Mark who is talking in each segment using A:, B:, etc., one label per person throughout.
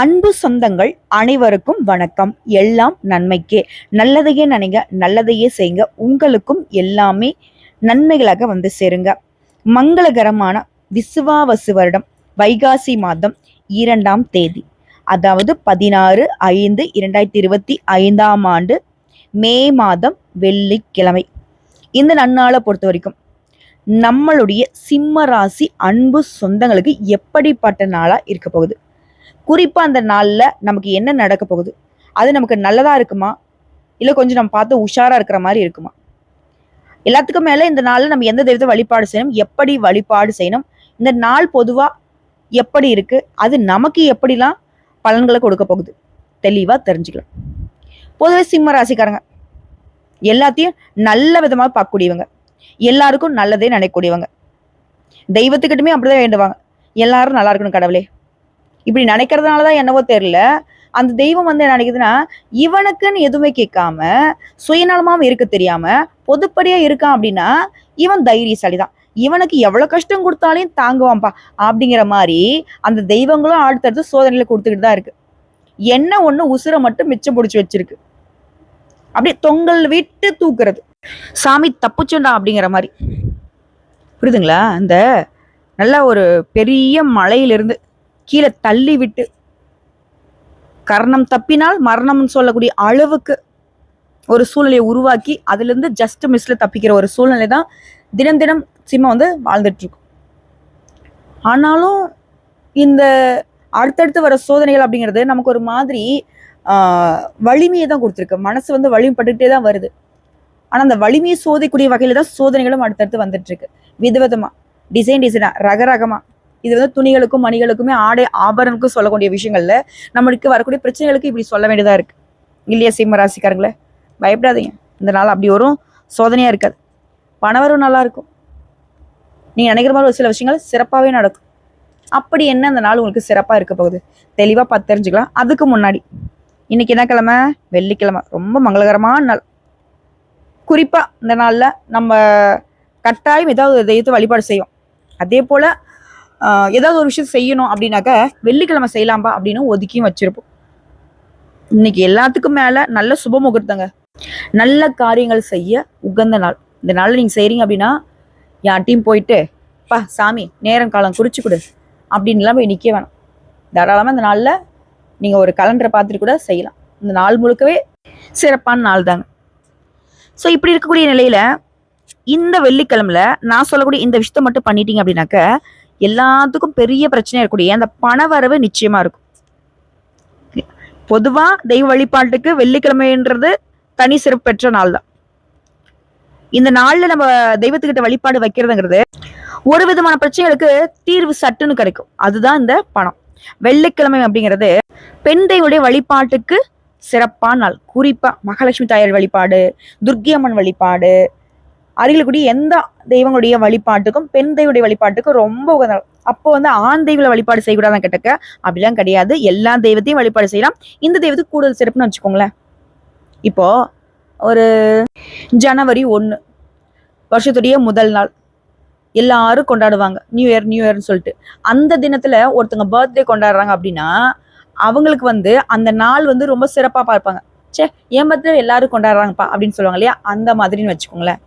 A: அன்பு சொந்தங்கள் அனைவருக்கும் வணக்கம். எல்லாம் நன்மைக்கே. நல்லதையே நினைங்க நல்லதையே செய்யுங்க. உங்களுக்கும் எல்லாமே நன்மைகளாக வந்து சேருங்க. மங்களகரமான விசுவாவசு வருடம் வைகாசி மாதம் இரண்டாம் தேதி. அதாவது பதினாறு ஐந்து இரண்டாயிரத்தி இருபத்தி ஐந்தாம் ஆண்டு மே மாதம் வெள்ளிக்கிழமை. இந்த நன்னாளை பொறுத்த வரைக்கும் நம்மளுடைய சிம்ம ராசி அன்பு சொந்தங்களுக்கு எப்படிப்பட்ட நாளாக இருக்க போகுது? குறிப்பாக அந்த நாளில் நமக்கு என்ன நடக்க போகுது? அது நமக்கு நல்லதாக இருக்குமா? இல்லை கொஞ்சம் நம்ம பார்த்து உஷாராக இருக்கிற மாதிரி இருக்குமா? எல்லாத்துக்கும் மேலே இந்த நாளில் நம்ம எந்த தெய்வத்தை வழிபாடு செய்யணும்? எப்படி வழிபாடு செய்யணும்? இந்த நாள் பொதுவாக எப்படி இருக்குது அது நமக்கு எப்படிலாம் பலன்களை கொடுக்க போகுது? தெளிவாக தெரிஞ்சுக்கலாம் பொதுவே சிம்ம ராசிக்காரங்க. எல்லாத்தையும் நல்ல விதமாக பார்க்கக்கூடியவங்க. எல்லாருக்கும் நல்லதே நினைக்கக்கூடியவங்க. தெய்வத்துக்கிட்டுமே அப்படிதான் வேண்டுவாங்க. எல்லாரும் நல்லா இருக்கணும் கடவுளே. இப்படி நினைக்கிறதுனால தான் என்னவோ தெரியல. அந்த தெய்வம் வந்து என்ன நினைக்குதுன்னா இவனுக்குன்னு எதுவுமே கேட்காம சுயநலமாவும் இருக்க தெரியாம பொதுப்படியா இருக்கான் அப்படின்னா இவன் தைரியசாலி தான் இவனுக்கு எவ்வளோ கஷ்டம் கொடுத்தாலையும் தாங்குவான்ப்பா அப்படிங்கிற மாதிரி அந்த தெய்வங்களும் அடுத்தடுத்து சோதனையில கொடுத்துக்கிட்டு தான் இருக்கு. என்ன ஒன்று உசுரை மட்டும் மிச்சம் பிடிச்சி வச்சிருக்கு. அப்படியே தொங்கல் விட்டு தூக்குறது. சாமி தப்புச்சுண்டா அப்படிங்கிற மாதிரி. புரியுதுங்களா? அந்த நல்ல ஒரு பெரிய மலையிலிருந்து கீழே தள்ளி விட்டு கர்ணம் தப்பினால் மரணம்னு சொல்லக்கூடிய அளவுக்கு ஒரு சூழ்நிலையை உருவாக்கி அதுலேருந்து ஜஸ்ட் மிஸ்ல தப்பிக்கிற ஒரு சூழ்நிலை தான் தினம் தினம் சிம்மம் வந்து வாழ்ந்துட்டு இருக்கும் ஆனாலும் இந்த அடுத்தடுத்து வர சோதனைகள் அப்படிங்கிறது நமக்கு ஒரு மாதிரி ஆஹ், வலிமையை தான் கொடுத்துருக்கு. மனசு வந்து வலிமைப்பட்டுக்கிட்டே தான் வருது. ஆனால் அந்த வலிமையை சோதைக்கூடிய வகையில தான் சோதனைகளும் அடுத்தடுத்து வந்துட்டு இருக்கு விதவிதமாக டிசைன் டிசைனாக ரகரகமாக இது வந்து துணிகளுக்கும் மணிகளுக்குமே ஆடை ஆபரணக்கும் சொல்லக்கூடிய விஷயங்கள்ல நம்மளுக்கு வரக்கூடிய பிரச்சனைகளுக்கு இப்படி சொல்ல வேண்டியதாக இருக்கு. இல்லையா சிம்ம ராசிக்காரங்களே? பயப்படாதீங்க. இந்த நாள் அப்படி வரும் சோதனையாக இருக்காது. பணவரும் நல்லா இருக்கும். நீங்கள் நினைக்கிற மாதிரி ஒரு சில விஷயங்கள் சிறப்பாகவே நடக்கும். அப்படி என்ன அந்த நாள் உங்களுக்கு சிறப்பாக இருக்க போகுது? தெளிவாக பார்த்து தெரிஞ்சுக்கலாம். அதுக்கு முன்னாடி இன்றைக்கி என்ன கிழமை? வெள்ளிக்கிழமை. ரொம்ப மங்களகரமான நாள். குறிப்பாக இந்த நாளில் நம்ம கட்டாயம் ஏதாவது தெய்வத்தை வழிபாடு செய்வோம். அதே போல் ஏதாவது ஒரு விஷயம் செய்யணும் அப்படின்னாக்க வெள்ளிக்கிழமை செய்யலாம்பா அப்படின்னு ஒதுக்கியும் வச்சிருப்போம். இன்னைக்கு எல்லாத்துக்கும் மேல நல்ல சுப முகூர்த்தங்க. நல்ல காரியங்கள் செய்ய உகந்த நாள். இந்த நாளில் நீங்கள் செய்கிறீங்க அப்படின்னா யார்ட்டையும் போயிட்டு பா சாமி நேரம் காலம் குறிச்சு கொடு. அப்படின்லாம் போய் நிற்க வேணாம். தாராளமாக இந்த நாளில் நீங்கள் ஒரு கலண்டரை பார்த்துட்டு கூட செய்யலாம். இந்த நாள் முழுக்கவே சிறப்பான நாள் தாங்க. ஸோ இப்படி இருக்கக்கூடிய நிலையில் இந்த வெள்ளிக்கிழமில் நான் சொல்லக்கூடிய இந்த விஷயத்த மட்டும் பண்ணிட்டீங்க அப்படின்னாக்க எல்லாத்துக்கும் பெரிய பிரச்சனையாக இருக்கக்கூடிய அந்த பண வரவு நிச்சயமா இருக்கும். பொதுவா தெய்வ வழிபாட்டுக்கு வெள்ளிக்கிழமைன்றது தனி சிறப்பு பெற்ற நாள் தான் இந்த நாள்ல நம்ம தெய்வத்துக்கிட்ட வழிபாடு வைக்கிறதுங்கிறது ஒரு விதமான பிரச்சனைகளுக்கு தீர்வு சட்டுன்னு கிடைக்கும். அதுதான் இந்த பணம். வெள்ளிக்கிழமை அப்படிங்கிறது பெண் தெய்வடைய வழிபாட்டுக்கு சிறப்பான நாள். குறிப்பா மகாலட்சுமி தாயார் வழிபாடு துர்க்கி அம்மன் வழிபாடு அருகிலக்கூடிய எந்த தெய்வங்களுடைய வழிபாட்டுக்கும் பெண் தெய்வடைய வழிபாட்டுக்கும் ரொம்ப உகந்த நாள் அப்போ வந்து ஆண் தெய்வ வழிபாடு செய்யக்கூடாதான் கேட்டக்க அப்படிலாம் கிடையாது. எல்லா தெய்வத்தையும் வழிபாடு செய்யலாம். இந்த தெய்வத்துக்கு கூடுதல் சிறப்புன்னு வச்சுக்கோங்களேன். இப்போ ஒரு ஜனவரி ஒன்று வருஷத்துடைய முதல் நாள். எல்லாரும் கொண்டாடுவாங்க. நியூ இயர் நியூ இயர்னு சொல்லிட்டு. அந்த தினத்தில் ஒருத்தங்க பர்த்டே கொண்டாடுறாங்க அப்படின்னா அவங்களுக்கு வந்து அந்த நாள் வந்து ரொம்ப சிறப்பாக பார்ப்பாங்க. ச்சே என் பர்த்டே எல்லாரும் கொண்டாடுறாங்கப்பா அப்படின்னு சொல்லுவாங்க இல்லையா? அந்த மாதிரின்னு வச்சுக்கோங்களேன்.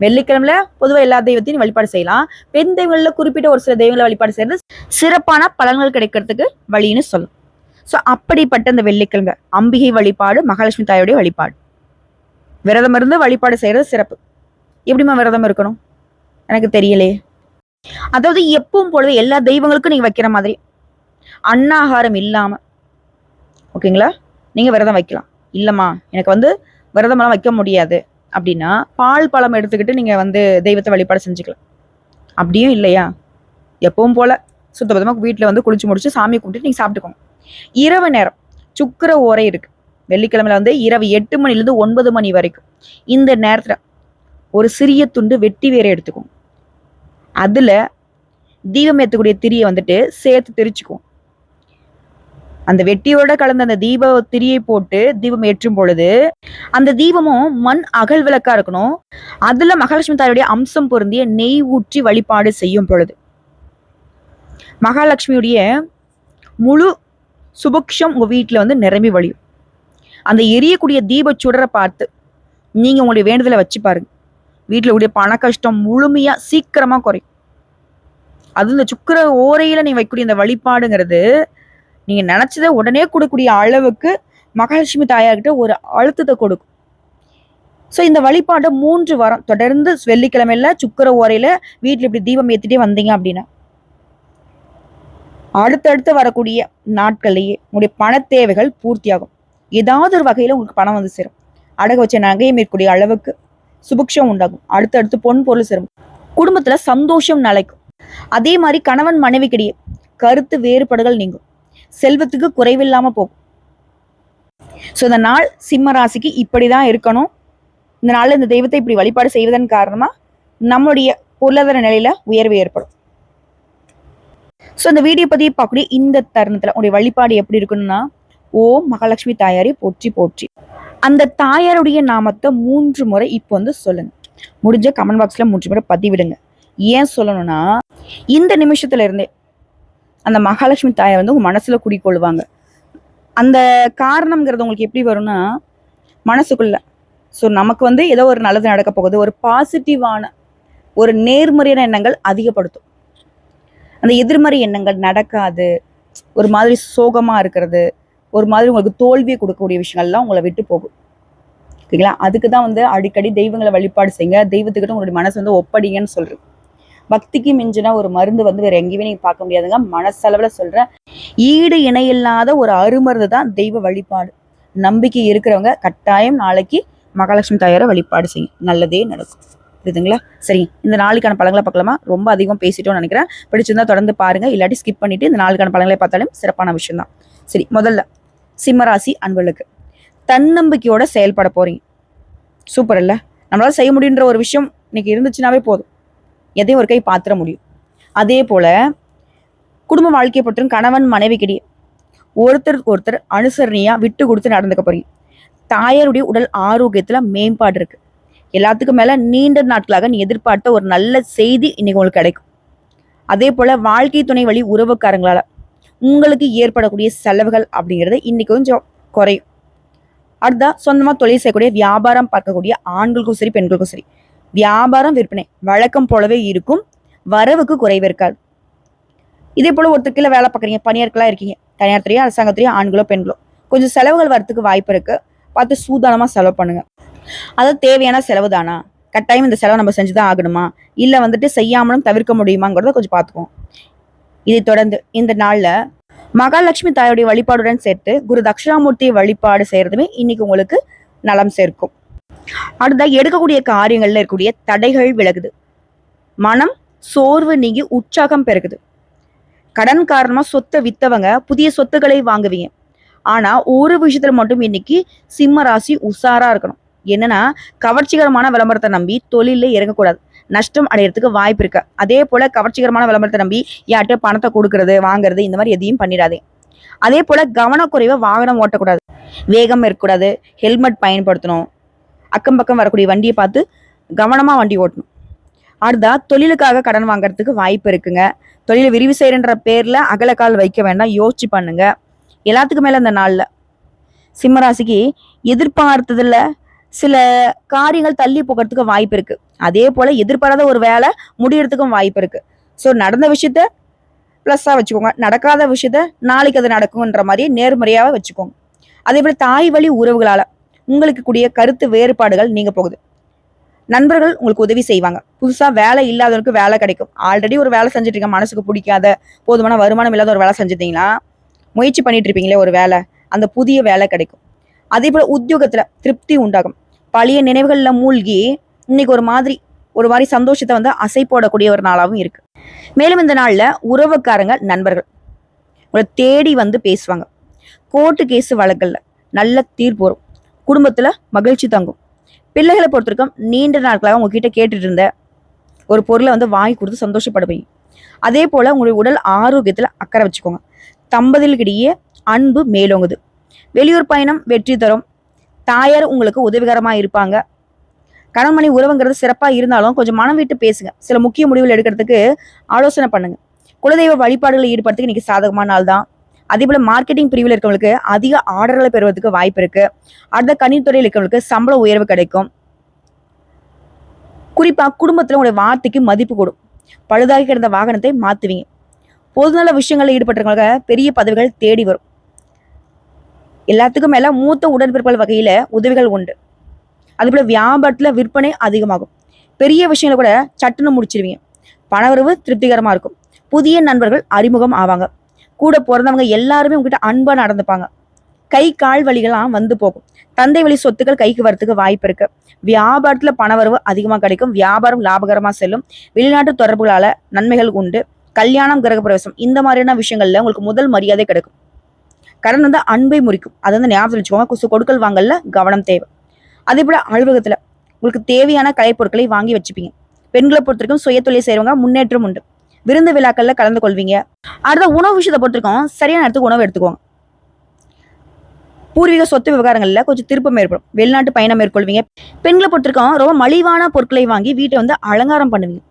A: வெள்ளிக்கிழமையில பொதுவாக எல்லா தெய்வத்தையும் வழிபாடு செய்யலாம். பெண் தெய்வங்களில் குறிப்பிட்ட ஒரு சில தெய்வங்களை வழிபாடு செய்யறது சிறப்பான பலன்கள் கிடைக்கிறதுக்கு வழின்னு சொல்லலாம் ஸோ அப்படிப்பட்ட இந்த வெள்ளிக்கிழமை அம்பிகை வழிபாடு மகாலட்சுமி தாயோடைய வழிபாடு. விரதம் இருந்து வழிபாடு செய்யறது சிறப்பு. எப்படிம்மா விரதம் இருக்கணும்? எனக்கு தெரியலையே அதாவது எப்பவும் போலவே எல்லா தெய்வங்களுக்கும் நீங்க வைக்கிற மாதிரி. அன்னாகாரம் இல்லாம. ஓகேங்களா? நீங்க விரதம் வைக்கலாம். இல்லம்மா எனக்கு வந்து விரதமெல்லாம் வைக்க முடியாது. அப்படின்னா பால் பழம் எடுத்துக்கிட்டு நீங்கள் வந்து தெய்வத்தை வழிபாடு செஞ்சுக்கலாம். அப்படியும் இல்லையா? எப்பவும் போல சுத்தபத்தமாக வீட்டில் வந்து குளிச்சு முடிச்சு சாமி கும்பிட்டு நீங்கள் சாப்பிட்டுக்கோங்க. இரவு நேரம். சுக்கிர ஓரை இருக்கு. வெள்ளிக்கிழமையில வந்து இரவு எட்டு மணிலேருந்து ஒன்பது மணி வரைக்கும். இந்த நேரத்தில் ஒரு சிறிய துண்டு வெட்டி வேற எடுத்துக்கும் அதில் தீபம் ஏற்றக்கூடிய திரியை வந்துட்டு சேர்த்து திரிச்சுக்கும் அந்த வெட்டியோட கலந்த அந்த தீப திரியை போட்டு தீபம் ஏற்றும் பொழுது அந்த தீபமும் மண் அகல் விளக்கா இருக்கணும். அதுல மகாலட்சுமி தாயுடைய அம்சம் பொருந்திய நெய் ஊற்றி வழிபாடு செய்யும் பொழுது. மகாலட்சுமியுடைய முழு சுபக்ஷம் உங்க வீட்டில் வந்து நிரம்பி வழியும். அந்த எரியக்கூடிய தீப சுடரை பார்த்து நீங்க உங்களுடைய வேண்டுதலை வச்சு பாருங்க. வீட்டில் உடைய பண கஷ்டம் முழுமையா சீக்கிரமா குறையும். அது இந்த சுக்கர ஓரையில நீ வைக்கக்கூடிய இந்த வழிபாடுங்கிறது நீங்க நினைச்சதை உடனே கொடுக்கக்கூடிய அளவுக்கு மகாலட்சுமி தாயார்கிட்ட ஒரு அழுத்தத்தை கொடுக்கும். ஸோ இந்த வழிபாடு மூன்று வாரம். தொடர்ந்து வெள்ளிக்கிழமையில சுக்கர ஓரையில வீட்டில் இப்படி தீபம் ஏத்திட்டே வந்தீங்க அப்படின்னா அடுத்தடுத்து வரக்கூடிய நாட்கள்லேயே உங்களுடைய பண தேவைகள் பூர்த்தியாகும். ஏதாவது ஒரு வகையில உங்களுக்கு பணம் வந்து சேரும். அடகு வச்ச நகையை மேற்கூடிய அளவுக்கு சுபிக்ஷம் உண்டாகும். அடுத்தடுத்து பொன் பொருள் சேரும். குடும்பத்துல சந்தோஷம் நிலைக்கும். அதே மாதிரி கணவன் மனைவிக்கிடையே கருத்து வேறுபாடுகள் நீங்கும். செல்வத்துக்கு குறைவில்லாம போகும். ஸோ இந்த நாள் சிம்ம ராசிக்கு இப்படிதான் இருக்கணும். இந்த நாள்ல இந்த தெய்வத்தை இப்படி வழிபாடு செய்வதன் காரணமா நம்மளுடைய பொருளாதார நிலையில உயர்வு ஏற்படும். ஸோ இந்த வீடியோ பத்தி பார்க்கக்கூடிய இந்த தருணத்துல உடைய வழிபாடு எப்படி இருக்கணும்னா ஓம் மகாலட்சுமி தாயாரை போற்றி போற்றி. அந்த தாயாருடைய நாமத்தை மூன்று முறை இப்போ வந்து சொல்லுங்க. முடிஞ்ச கமெண்ட் பாக்ஸ்ல மூன்று முறை பதிவிடுங்க. ஏன் சொல்லணும்னா இந்த நிமிஷத்துல இருந்தே அந்த மகாலட்சுமி தாயை வந்து உங்கள் மனசில் குடிக்கொள்வாங்க. அந்த காரணம்ங்கிறது உங்களுக்கு எப்படி வரும்னா மனசுக்குள்ள. ஸோ நமக்கு வந்து ஏதோ ஒரு நல்லது நடக்க போகுது. ஒரு பாசிட்டிவான ஒரு நேர்மறையான எண்ணங்கள் அதிகப்படுத்தும். அந்த எதிர்மறை எண்ணங்கள் நடக்காது. ஒரு மாதிரி சோகமாக இருக்கிறது. ஒரு மாதிரி உங்களுக்கு தோல்வியை கொடுக்கக்கூடிய விஷயங்கள்லாம் உங்களை விட்டு போகும். ஓகேங்களா? அதுக்கு தான் வந்து அடிக்கடி தெய்வங்களை வழிபாடு செய்யுங்க. தெய்வத்துக்கிட்ட உங்களுடைய மனசு வந்து ஒப்படிங்கன்னு சொல்கிறேன் பக்திக்கு மிஞ்சின ஒரு மருந்து வந்து வேற எங்கேயுமே நீங்க பார்க்க முடியாதுங்க. மனசளவுல சொல்றேன். ஈடு இணையில்லாத ஒரு அருமருந்து தான் தெய்வ வழிபாடு. நம்பிக்கை இருக்கிறவங்க கட்டாயம் நாளைக்கு மகாலட்சுமி தாயாரை வழிபாடு செய்யும் நல்லதே நடக்கும். புரியுதுங்களா? சரி இந்த நாளுக்கான பழங்களை பார்க்கலாமா? ரொம்ப அதிகம் பேசிட்டோம்னு நினைக்கிறேன். பிடிச்சிருந்தா தொடர்ந்து பாருங்க. இல்லாட்டி ஸ்கிப் பண்ணிட்டு இந்த நாளுக்கான பழங்களை பார்த்தாலும் சிறப்பான விஷயம் தான். சரி முதல்ல சிம்மராசி அன்பளுக்கு தன்னம்பிக்கையோட செயல்பட போறீங்க. சூப்பர் இல்லை? நம்மளால செய்ய முடியுன்ற ஒரு விஷயம் இன்னைக்கு இருந்துச்சுனாவே போதும். எதையும் ஒரு கை பாத்திர முடியும். அதே போல குடும்ப வாழ்க்கையை பற்றும் கணவன் மனைவிக்கிடையே ஒருத்தருக்கு ஒருத்தர் அனுசரணையாக விட்டு கொடுத்து நடந்துக்க போறீங்க. தாயாருடைய உடல் ஆரோக்கியத்தில் மேம்பாடு இருக்கு. எல்லாத்துக்கும் மேலே நீண்ட நாட்களாக நீ எதிர்பார்த்த ஒரு நல்ல செய்தி இன்னைக்கு உங்களுக்கு கிடைக்கும். அதே போல வாழ்க்கை துணை வழி உறவுக்காரங்களால் உங்களுக்கு ஏற்படக்கூடிய செலவுகள் அப்படிங்கிறது இன்னைக்கு கொஞ்சம் குறையும். அடுத்தா சொந்தமாக தொழில் செய்யக்கூடிய வியாபாரம் பார்க்கக்கூடிய ஆண்களுக்கும் சரி பெண்களுக்கும் சரி வியாபாரம் விற்பனை வழக்கம் போலவே இருக்கும். வரவுக்கு குறைவு இருக்காது. இதே போல ஒருத்தர் கீழே வேலை பார்க்குறீங்க பணியாட்களா இருக்கீங்க தனியார் துறையோ அரசாங்கத்துறையோ ஆண்களோ பெண்களோ கொஞ்சம் செலவுகள் வரத்துக்கு வாய்ப்பு இருக்கு. பார்த்து சூதானமாக செலவு பண்ணுங்க. அதாவது தேவையான செலவு தானா? கட்டாயம் இந்த செலவு நம்ம செஞ்சுதான் ஆகணுமா? இல்லை வந்துட்டு செய்யாமலும் தவிர்க்க முடியுமாங்கிறத கொஞ்சம் பார்த்துக்குவோம். இதை தொடர்ந்து இந்த நாளில் மகாலட்சுமி தாயோடைய வழிபாடுடன் சேர்த்து குரு தட்சிணாமூர்த்தி வழிபாடு செய்கிறதுமே இன்னைக்கு உங்களுக்கு நலம் சேர்க்கும். அடுத்த எடுக்கக்கூடிய காரியங்களில் இருக்கக்கூடிய தடைகள் விலகுது. மனம் சோர்வு நீங்கி உற்சாகம் பெருகுது. கடன் காரணமா சொத்தை வித்தவங்க புதிய சொத்துக்களை வாங்குவீங்க. ஆனால் ஒரு விஷயத்தில் மட்டும் இன்னைக்கு சிம்ம ராசி உஷாரா இருக்கணும். என்னன்னா கவர்ச்சிகரமான விளம்பரத்தை நம்பி தொழில இறங்கக்கூடாது. நஷ்டம் அடையறதுக்கு வாய்ப்பு இருக்கு. அதே போல கவர்ச்சிகரமான விளம்பரத்தை நம்பி யார்கிட்ட பணத்தை கொடுக்கறது வாங்குறது இந்த மாதிரி எதையும் பண்ணிடாதே அதே போல கவனக்குறைவா வாகனம் ஓட்டக்கூடாது. வேகம் இருக்கக்கூடாது. ஹெல்மெட் பயன்படுத்தணும். அக்கம் பக்கம் வரக்கூடிய வண்டியை பார்த்து கவனமாக வண்டி ஓட்டணும். அடுத்தா தொழிலுக்காக கடன் வாங்குறதுக்கு வாய்ப்பு இருக்குங்க. தொழிலை விரிவு செய்கிறன்ற பேரில் அகலக்கால் வைக்க வேண்டாம். யோசிச்சு பண்ணுங்க. எல்லாத்துக்கும் மேலே அந்த நாளில். சிம்மராசிக்கு எதிர்பார்த்ததில் சில காரியங்கள் தள்ளி போகிறதுக்கு வாய்ப்பு இருக்கு. அதே போல எதிர்பாராத ஒரு வேலை முடியறதுக்கும் வாய்ப்பு இருக்கு. ஸோ நடந்த விஷயத்த ப்ளஸ்ஸாக வச்சுக்கோங்க. நடக்காத விஷயத்த நாளைக்கு அது நடக்கும்ன்ற மாதிரி நேர்மறையாக வச்சுக்கோங்க. அதே போல் தாய் வழி உறவுகளால் உங்களுக்கு கூடிய கருத்து வேறுபாடுகள் நீங்க போகுது. நண்பர்கள் உங்களுக்கு உதவி செய்வாங்க. புதுசா வேலை இல்லாதவருக்கு வேலை கிடைக்கும். ஆல்ரெடி ஒரு வேலை செஞ்சுட்டு இருக்க மனசுக்கு பிடிக்காத போதுமான வருமானம் இல்லாத ஒரு வேலை செஞ்சுட்டீங்கன்னா முயற்சி பண்ணிட்டு இருப்பீங்களே ஒரு வேலை அந்த புதிய வேலை கிடைக்கும். அதே போல உத்தியோகத்துல திருப்தி உண்டாகும். பழைய நினைவுகள்ல மூழ்கி இன்னைக்கு ஒரு மாதிரி ஒரு மாதிரி சந்தோஷத்தை வந்து அசை போடக்கூடிய ஒரு நாளாகவும் இருக்கு. மேலும் இந்த நாள்ல உறவுக்காரங்க நண்பர்கள். உங்களை தேடி வந்து பேசுவாங்க. கோர்ட்டு கேஸ் வழக்கில் நல்ல தீர்ப்பு வரும். குடும்பத்துல மகிழ்ச்சி தங்கும். பிள்ளைகளை பொறுத்திருக்கும் நீண்ட நாட்களாக உங்ககிட்ட கேட்டுட்டு இருந்த ஒரு பொருளை வந்து வாங்கி கொடுத்து சந்தோஷப்படுவீங்க. அதே போல உங்களுடைய உடல் ஆரோக்கியத்துல அக்கறை வச்சுக்கோங்க. தம்பதிகளுக்கிடையே அன்பு மேலோங்குது. வெளியூர் பயணம் வெற்றி தரும். தாயார் உங்களுக்கு உதவிகரமாக இருப்பாங்க. கணவன் உறவுங்கிறது சிறப்பாக இருந்தாலும் கொஞ்சம் மனம் விட்டு பேசுங்க. சில முக்கிய முடிவுகள் எடுக்கிறதுக்கு ஆலோசனை பண்ணுங்க. குலதெய்வ வழிபாடுகளை ஈடுபடுறதுக்கு இன்னைக்கு சாதகமான நாள் தான் அதே போல மார்க்கெட்டிங் பிரிவில் இருக்கவங்களுக்கு அதிக ஆர்டர்களை பெறுவதற்கு வாய்ப்பு இருக்குது அடுத்த கணினித்துறையில் இருக்கவங்களுக்கு சம்பள உயர்வு கிடைக்கும். குறிப்பாக குடும்பத்துல உங்களுடைய வார்த்தைக்கு மதிப்பு கூடும். பழுதாகி கிடந்த வாகனத்தை மாற்றுவீங்க பொதுநல விஷயங்களில் ஈடுபட்டவங்களுக்கு பெரிய பதவிகள் தேடி வரும். எல்லாத்துக்கும் மேல மூத்த உடன்பிறப்புகள் வகையில உதவிகள் உண்டு. அதுபோல் வியாபாரத்துல விற்பனை அதிகமாகும். பெரிய விஷயங்களை கூட சட்டுன்னு முடிச்சிருவீங்க. பணவரவு திருப்திகரமா இருக்கும். புதிய நண்பர்கள் அறிமுகம் ஆவாங்க. கூட பிறந்தவங்க எல்லாருமே உங்ககிட்ட அன்பா நடந்துப்பாங்க. கை கால் வலிகள்லாம் வந்து போகும். தந்தை வழி சொத்துக்கள் கைக்கு வரத்துக்கு வாய்ப்பு இருக்கு. வியாபாரத்துல பணவரவு அதிகமாக கிடைக்கும். வியாபாரம் லாபகரமா செல்லும். வெளிநாட்டு தொடர்புகளால நன்மைகள் உண்டு. கல்யாணம் கிரகப்பிரவேசம் இந்த மாதிரியான விஷயங்கள்ல உங்களுக்கு முதல் மரியாதை கிடைக்கும். கடன் வந்து அன்பை முறிக்கும். அதை வந்து ஞாபகம் வச்சுக்கோங்க. கொசு கொடுக்கல் வாங்கல கவனம் தேவை. அதே போல அலுவலகத்துல உங்களுக்கு தேவையான கலைப்பொருட்களை வாங்கி வச்சுப்பீங்க. பெண்களை பொறுத்தவரைக்கும் சுய தொழில் செய்கிறவங்க முன்னேற்றம் உண்டு. விருந்து விழாக்கள்ல கலந்து கொள்வீங்க. அடுத்த உணவு விஷயத்தை பொறுத்திருக்கோம். சரியான நேரத்துக்கு உணவு எடுத்துக்கோங்க பூர்வீக சொத்து விவகாரங்களில் கொஞ்சம் திருப்பம் ஏற்படும். வெளிநாட்டு பயணம் மேற்கொள்வீங்க. பெண்களை பொறுத்திருக்கோம். ரொம்ப மலிவான பொருட்களை வாங்கி வீட்டை வந்து அலங்காரம் பண்ணுவீங்க.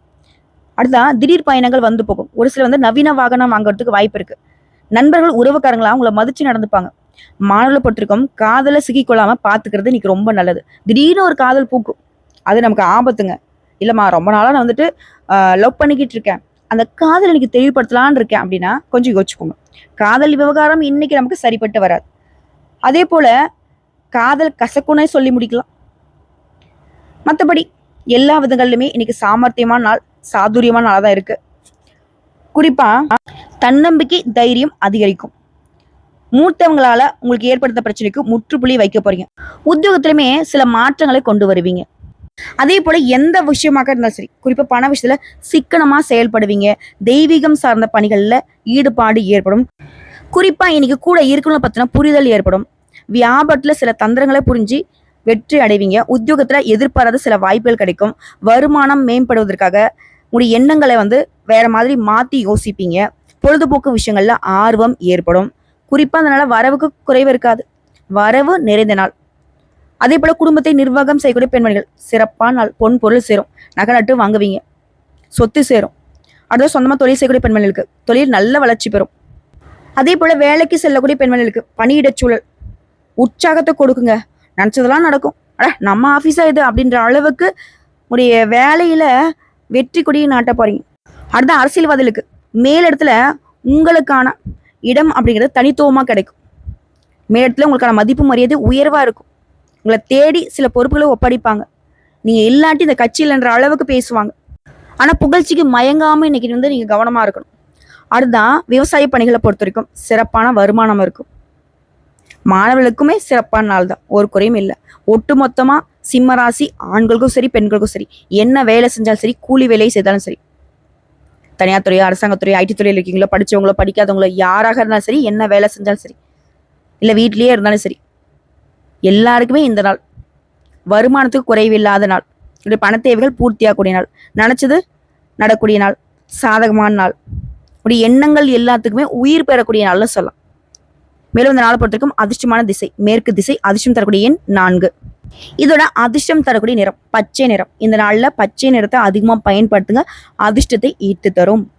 A: அடுத்தா திடீர் பயணங்கள் வந்து போகும். ஒரு சில வந்து நவீன வாகனம் வாங்குறதுக்கு வாய்ப்பு இருக்கு. நண்பர்கள் உறவுக்காரங்களா உங்களை மதிச்சு நடந்துப்பாங்க. மாணவர்களை பொறுத்திருக்கோம். காதல சிக்கிக்கொள்ளாம பாத்துக்கிறது இன்னைக்கு ரொம்ப நல்லது. திடீர்னு ஒரு காதல் பூக்கும். அது நமக்கு ஆபத்துங்க. இல்லைம்மா ரொம்ப நாளாக நான் வந்துட்டு லவ் பண்ணிக்கிட்டு இருக்கேன். அந்த காதல் எனக்கு தெளிவுபடுத்தலான்னு இருக்கேன் அப்படின்னா கொஞ்சம் யோசிச்சுக்கோங்க. காதல் விவகாரம் இன்னைக்கு நமக்கு சரிப்பட்டு வராது. அதே போல காதல் கசக்குனே சொல்லி முடிக்கலாம். மற்றபடி எல்லா விதங்கள்லையுமே இன்னைக்கு சாமர்த்தியமான நாள் சாதுரியமான நாளாக தான் இருக்கு. குறிப்பா தன்னம்பிக்கை தைரியம் அதிகரிக்கும். மூத்தவங்களால உங்களுக்கு ஏற்படுத்த பிரச்சனைக்கு முற்றுப்புள்ளி வைக்க போறீங்க. உத்தியோகத்திலுமே சில மாற்றங்களை கொண்டு வருவீங்க. அதே போல எந்த விஷயமாக இருந்தாலும் சரி குறிப்பா பண விஷயத்துல சிக்கனமா செயல்படுவீங்க. தெய்வீகம் சார்ந்த பணிகள்ல ஈடுபாடு ஏற்படும். குறிப்பா இன்னைக்கு கூட இருக்கணும் பத்தின புரிதல் ஏற்படும். வியாபாரத்துல சில தந்திரங்களை புரிஞ்சு வெற்றி அடைவீங்க. உத்தியோகத்துல எதிர்பாராத சில வாய்ப்புகள் கிடைக்கும். வருமானம் மேம்படுவதற்காக உங்களுடைய எண்ணங்களை வந்து வேற மாதிரி மாத்தி யோசிப்பீங்க. பொழுதுபோக்கு விஷயங்கள்ல ஆர்வம் ஏற்படும். குறிப்பா அதனால வரவுக்கு குறைவு இருக்காது. வரவு நிறைந்த நாள். அதே போல குடும்பத்தை நிர்வாகம் செய்யக்கூடிய பெண்மணிகள். சிறப்பான நாள். பொன் பொருள் சேரும். நகை நட்டு வாங்குவீங்க. சொத்து சேரும். அடுத்து சொந்தமாக தொழில் செய்யக்கூடிய பெண்மணிகளுக்கு. தொழில் நல்ல வளர்ச்சி பெறும். அதே போல வேலைக்கு செல்லக்கூடிய பெண்மணிகளுக்கு பணியிடச் சூழல். உற்சாகத்தை கொடுக்குங்க. நினச்சதெல்லாம் நடக்கும். அட நம்ம ஆஃபீஸாக இது அப்படின்ற அளவுக்கு உடைய வேலையில் வெற்றி கொடியை நாட்ட போகிறீங்க அடுத்த அரசியல்வாதிகளுக்கு. மேலிடத்துல உங்களுக்கான இடம் அப்படிங்கிறது தனித்துவமாக கிடைக்கும். மேலிடத்துல உங்களுக்கான மதிப்பு மரியாதை உயர்வாக இருக்கும். உங்களை தேடி சில பொறுப்புகளை ஒப்படைப்பாங்க. நீங்கள் இல்லாட்டி இந்த கட்சியில்ன்ற அளவுக்கு பேசுவாங்க. ஆனா புகழ்ச்சிக்கு மயங்காம இன்னைக்கு வந்து நீங்க கவனமா இருக்கணும். அதுதான் விவசாய பணிகளை பொறுத்த வரைக்கும் சிறப்பான வருமானம் இருக்கும். மாணவர்களுக்குமே சிறப்பான நாள் தான். ஒரு குறையும் இல்லை. ஒட்டு மொத்தமாக சிம்ம ராசி ஆண்களுக்கும் சரி பெண்களுக்கும் சரி. என்ன வேலை செஞ்சாலும் சரி கூலி வேலையை செய்தாலும் சரி. தனியார் துறை அரசாங்கத்துறை ஐடி துறையில் இருக்கீங்களோ படித்தவங்களோ படிக்காதவங்களோ யாராக இருந்தாலும் சரி என்ன வேலை செஞ்சாலும் சரி. இல்லை வீட்லேயே இருந்தாலும் சரி. எல்லாருக்குமே இந்த நாள். வருமானத்துக்கு குறைவில்லாத நாள். பணத்தேவைகள் பண தேவைகள் பூர்த்தியாகக்கூடிய நாள். நினச்சது நடக்கூடிய நாள். சாதகமான நாள். இப்படி எண்ணங்கள் எல்லாத்துக்குமே உயிர் பெறக்கூடிய நாள்னு சொல்லலாம். மேலும் இந்த நாளை பொறுத்திருக்கும் அதிர்ஷ்டமான திசை. மேற்கு திசை அதிர்ஷ்டம் தரக்கூடிய எண் நான்கு. இதோட அதிர்ஷ்டம் தரக்கூடிய நிறம். பச்சை நிறம். இந்த நாளில் பச்சை நிறத்தை அதிகமாக பயன்படுத்துங்க. அதிர்ஷ்டத்தை ஈர்த்து தரும்.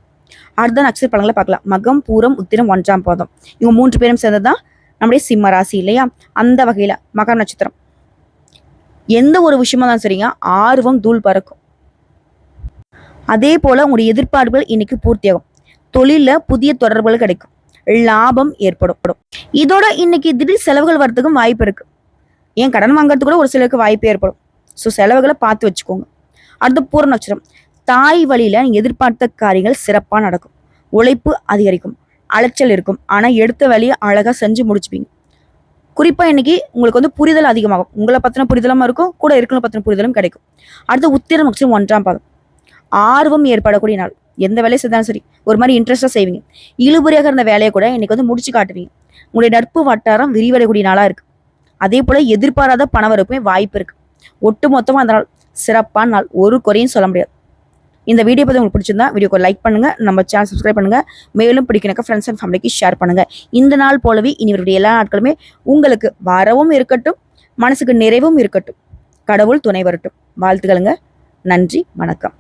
A: அடுத்த நட்சத்திர பழங்களை பார்க்கலாம். மகம் பூரம் உத்திரம் ஒன்றாம் பாதம். இவங்க மூன்று பேரும் சேர்ந்ததுதான் நம்முடைய சிம்ம ராசி இல்லையா? அந்த வகையில மகர நட்சத்திரம். எந்த ஒரு விஷயமா தான் சரிங்க ஆர்வம் தூள் பறக்கும். அதே போல உங்களுடைய எதிர்பார்ப்புகள் இன்னைக்கு பூர்த்தியாகும். தொழில புதிய தொடர்புகள் கிடைக்கும். லாபம் ஏற்படும். இதோட இன்னைக்கு திடீர் செலவுகள் வரதுக்கும் வாய்ப்பு இருக்கு. ஏன் கடன் வாங்குறதுக்கு கூட ஒரு சிலருக்கு வாய்ப்பு ஏற்படும். ஸோ செலவுகளை பார்த்து வச்சுக்கோங்க. அடுத்து பூர்ண நட்சத்திரம். தாய் வழியில நீங்க எதிர்பார்த்த காரியங்கள் சிறப்பா நடக்கும். உழைப்பு அதிகரிக்கும். அலைச்சல் இருக்கும். ஆனால் எடுத்த வேலையை அழகாக செஞ்சு முடிச்சுப்பீங்க. குறிப்பாக இன்னைக்கு உங்களுக்கு வந்து புரிதல் அதிகமாகும். உங்களை பற்றின புரிதலும் இருக்கும் கூட இருக்கணும் பற்றின புரிதலும் கிடைக்கும். அடுத்து உத்திரம் நட்சத்திரம் ஒன்றாம் பாதம். ஆர்வம் ஏற்படக்கூடிய நாள். எந்த வேலையை செய்தாலும் சரி ஒரு மாதிரி இன்ட்ரெஸ்டாக செய்வீங்க. இழுபறியாக இருந்த வேலையை கூட இன்னைக்கு வந்து முடிச்சு காட்டுவீங்க. உங்களுடைய நட்பு வட்டாரம் விரிவடையக்கூடிய நாளாக இருக்குது அதே போல் எதிர்பாராத பணவரப்புமே வாய்ப்பு இருக்குது ஒட்டு மொத்தமாக அந்த நாள் சிறப்பான நாள். ஒரு குறையும் சொல்ல முடியாது. இந்த வீடியோ பற்றி உங்களுக்கு பிடிச்சிருந்தா வீடியோக்கு லைக் பண்ணுங்க. நம்ம சேனல் சப்ஸ்கிரைப் பண்ணுங்க. மேலும் பிடிக்கணக்க ஃப்ரெண்ட்ஸ் அண்ட் ஃபேமிலிக்கு ஷேர் பண்ணுங்க. இந்த நாள் போலவே இனி எல்லா நாட்களுமே உங்களுக்கு வரவும் இருக்கட்டும் மனசுக்கு நிறைவும் இருக்கட்டும். கடவுள் துணை வரட்டும். வாழ்த்துக்களுங்க. நன்றி வணக்கம்.